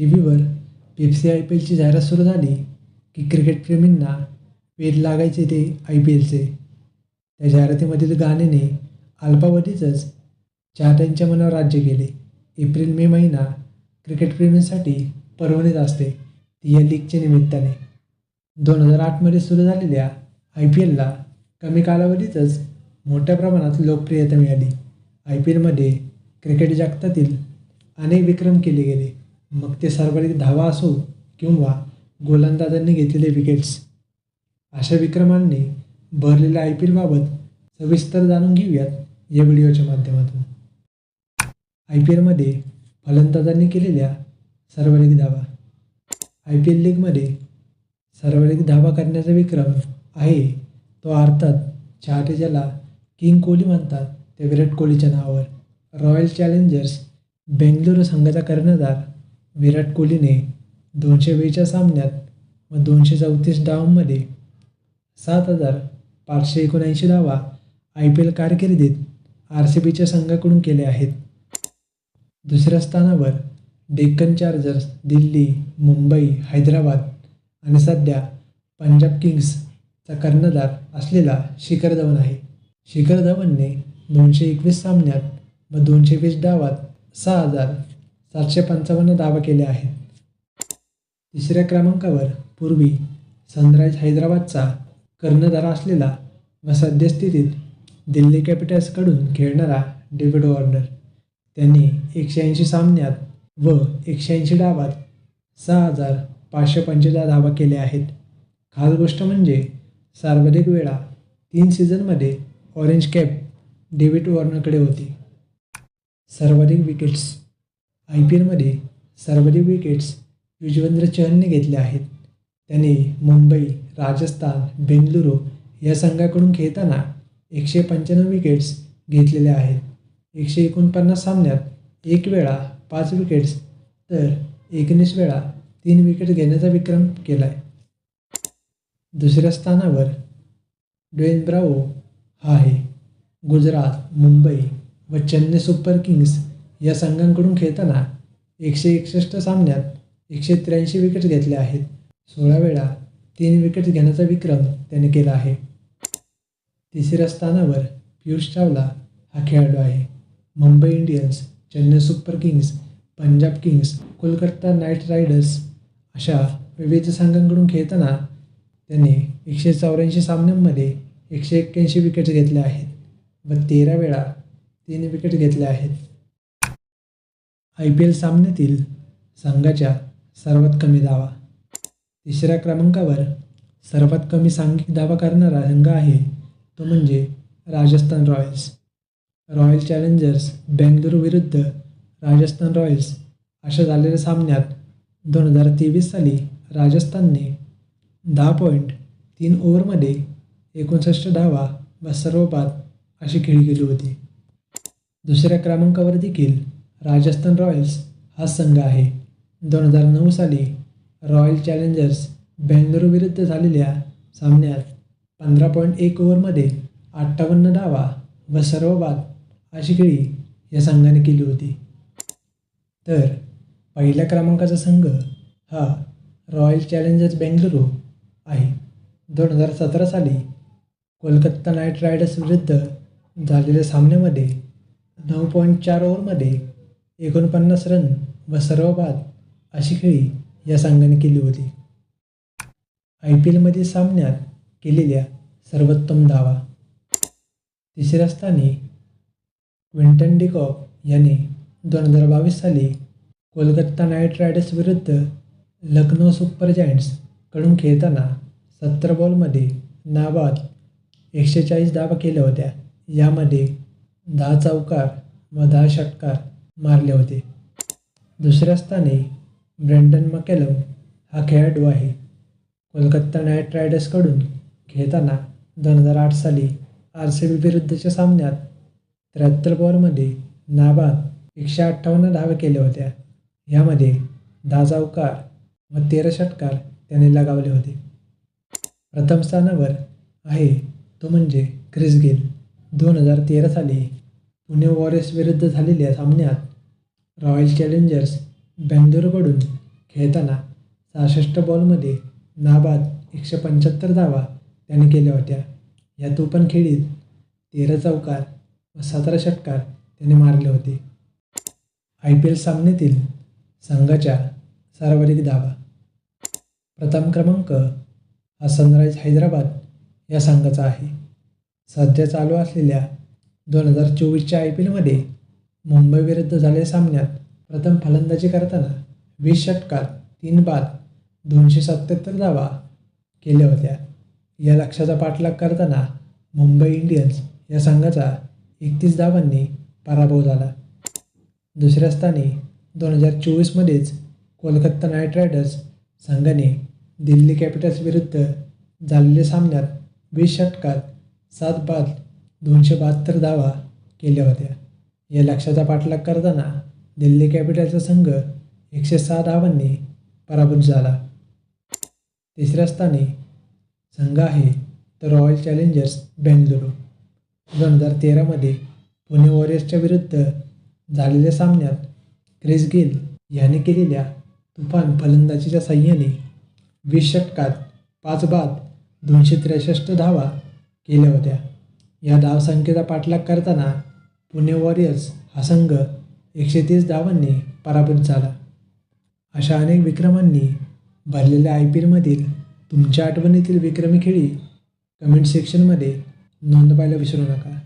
T व्हीवर Pepsi I P एलची जाहिरात सुरू झाली की क्रिकेटप्रेमींना वेध लागायचे ते आय पी एलचे त्या जाहिरातीमधील गाण्याने अल्पावधीतच चाहत्यांच्या मनावर राज्य केले. एप्रिल मे महिना क्रिकेटप्रेमींसाठी परवणीत असते ती या लीगच्या निमित्ताने. दोन हजार आठमध्ये सुरू झालेल्या आय पी एलला कमी कालावधीतच मोठ्या प्रमाणात लोकप्रियता मिळाली. आय पी एलमध्ये क्रिकेट जगतातील अनेक विक्रम केले गेले. मग ते सर्वाधिक धावा असो किंवा गोलंदाजांनी घेतलेले विकेट्स अशा विक्रमांनी भरलेल्या आय पी एलबाबत सविस्तर जाणून घेऊयात या व्हिडिओच्या माध्यमातून. आय पी एलमध्ये फलंदाजांनी केलेल्या सर्वाधिक धावा. आय पी एल लीगमध्ये सर्वाधिक धावा करण्याचा विक्रम आहे तो अर्थात चाहते ज्याला किंग कोहली म्हणतात त्या विराट कोहलीच्या नावावर. रॉयल चॅलेंजर्स बेंगलुरू संघाचा कर्णधार विराट कोहलीने दोनशे वेळच्या सामन्यात व दोनशे चौतीस डावांमध्ये सात हजार पाचशे एकोणऐंशी धावा आय पी एल कारकिर्दीत आर सी बीच्या संघाकडून केल्या आहेत. दुसऱ्या स्थानावर डेक्कन चार्जर्स दिल्ली मुंबई हैदराबाद आणि सध्या पंजाब किंग्सचा कर्णधार असलेला शिखर धवन आहे. शिखर धवनने दोनशे एकवीस सामन्यात व दोनशे वीस डावात सहा हजार सातशे पंचावन्न धावा केल्या आहेत. तिसऱ्या क्रमांकावर पूर्वी सनराईज हैदराबादचा कर्णधार असलेला व सद्यस्थितीत दिल्ली कॅपिटल्सकडून खेळणारा डेव्हिड वॉर्नर. त्यांनी एकशे ऐंशी सामन्यात व एकशे ऐंशी डावात सहा हजार पाचशे पंचेचाळीस धावा केल्या आहेत. खास गोष्ट म्हणजे सर्वाधिक वेळा तीन सीझनमध्ये ऑरेंज कॅप डेव्हिड वॉर्नरकडे होती. सर्वाधिक विकेट्स आय पी एलमध्ये सर्वाधिक विकेट्स युजवेंद्र चहलने घेतल्या आहेत. त्याने मुंबई राजस्थान बेंगलुरू या संघाकडून खेळताना एकशे पंच्याण्णव विकेट्स घेतलेल्या आहेत. एकशे एकोणपन्नास सामन्यात एक वेळा पाच विकेट्स तर एकोणीस वेळा तीन विकेट घेण्याचा विक्रम केला आहे दुसऱ्या स्थानावर ड्वेन ब्रावो हा आहे. गुजरात मुंबई व चेन्नई सुपर किंग्स या संघांकडून खेळताना एकशे एकसष्ट सामन्यात एकशे त्र्याऐंशी विकेट घेतल्या आहेत. सोळा वेळा तीन विकेट्स घेण्याचा विक्रम त्याने केला आहे. तिसऱ्या स्थानावर पियुष चावला हा खेळाडू आहे. Mumbai Indians Chennai Super Kings Punjab Kings Kolkata Knight Riders अशा विविध संघांकडून खेळताना त्याने एकशे चौऱ्याऐंशी सामन्यांमध्ये एकशे एक्क्याऐंशी विकेट्स घेतल्या आहेत व तेरा वेळा तीन विकेट घेतल्या आहेत. आय पी एल सामन्यातील संघाच्या सर्वात कमी धावा. तिसऱ्या क्रमांकावर सर्वात कमी सांघिक धावा करणारा संघ आहे तो म्हणजे Rajasthan Royals. Royal Challengers Bengaluru विरुद्ध राजस्थान रॉयल्स अशा झालेल्या सामन्यात दोन हजार तेवीस साली राजस्थानने दहा पॉईंट तीन ओव्हरमध्ये एकोणसष्ट धावा व सर्व बाद अशी खेळी केली होती. दुसऱ्या क्रमांकावर देखील राजस्थान रॉयल्स हा संघ आहे. दोन हजार नऊ साली रॉयल चॅलेंजर्स बेंगलुरू विरुद्ध झालेल्या सामन्यात पंधरा पॉईंट एक ओव्हरमध्ये अठ्ठावन्न धावा व सर्व बाद अशी खेळी या संघाने केली होती. तर पहिल्या क्रमांकाचा संघ हा रॉयल चॅलेंजर्स बेंगलुरू आहे. दोन हजार सतरा साली कोलकाता नाईट रायडर्स विरुद्ध झालेल्या सामन्यामध्ये नऊ पॉईंट चार ओव्हरमध्ये एकोणपन्नास रन व सर्व बाद अशी खेळी या संघाने केली होती. आय पी एलमधील सामन्यात केलेल्या सर्वोत्तम धावा. तिसऱ्या स्थानी क्विंटन डिकॉप याने दोन हजार बावीस साली कोलकाता नाईट रायडर्स विरुद्ध लखनौ सुपर जायंट्सकडून खेळताना सत्तर बॉलमध्ये नाबाद एकशे चाळीस धावा केल्या होत्या. यामध्ये दहा चौकार व दहा षटकार मारले होते. दुसऱ्या स्थानी ब्रँडन मकेलम हा खेळाडू आहे. कोलकाता नाईट रायडर्सकडून खेळताना दोन हजार आठ साली आर सी बी विरुद्धच्या सामन्यात त्र्याहत्तर बॉलमध्ये नाबाद एकशे अठ्ठावन्न धावे केल्या होत्या यामध्ये दहा चौकार व तेरा षटकार त्याने लगावले होते. प्रथम स्थानावर आहे तो म्हणजे क्रिस गेल. दोन हजार तेरा साली पुणे वॉरियर्स विरुद्ध झालेल्या सामन्यात रॉयल चॅलेंजर्स बेंगलोरकडून खेळताना सहासष्ट बॉलमध्ये नाबाद एकशे पंच्याहत्तर धावा त्याने केल्या होत्या. या पण खेळीत तेरा चौकार व सतरा षटकार त्याने मारले होते. आय पी एल सामन्यातील संघाच्या सर्वाधिक धावा. प्रथम क्रमांक हा सनराईज हैदराबाद या संघाचा आहे. सध्या चालू असलेल्या दोन हजार चोवीसच्या आय पी एलमध्ये मुंबई विरुद्ध झालेल्या सामन्यात प्रथम फलंदाजी करताना वीस षटकात तीन बाद दोनशे सत्याहत्तर धावा केल्या होत्या. या लक्ष्याचा पाठलाग करताना मुंबई इंडियन्स या संघाचा एकतीस धावांनी पराभव झाला. दुसऱ्या स्थानी दोन हजार चोवीसमध्येच कोलकाता नाईट रायडर्स संघाने दिल्ली कॅपिटल्स विरुद्ध झालेल्या सामन्यात वीस षटकात सात बाद दोनशे बहात्तर धावा केल्या होत्या. या लक्ष्याचा पाठलाग करताना दिल्ली कॅपिटल्सचा संघ एकशे सहा धावांनी पराभूत झाला. तिसऱ्या स्थानी संघ आहे तर रॉयल चॅलेंजर्स बेंगलुरू. दोन हजार तेरामध्ये पुणे वॉरियर्सच्या विरुद्ध झालेल्या सामन्यात क्रिस गेल याने केलेल्या तुफान फलंदाजीच्या साह्याने वीस षटकात पाच बाद दोनशे त्रेसष्ट धावा केल्या होत्या. या धावसंख्येचा पाठलाग करताना पुणे वॉरियर्स हा संघ एकशे तीस धावांनी पराभूत झाला. अशा अनेक विक्रमांनी भरलेल्या आय पी एलमधील तुमच्या आठवणीतील विक्रमी खेळी कमेंट सेक्शनमध्ये नोंदवायला विसरू नका.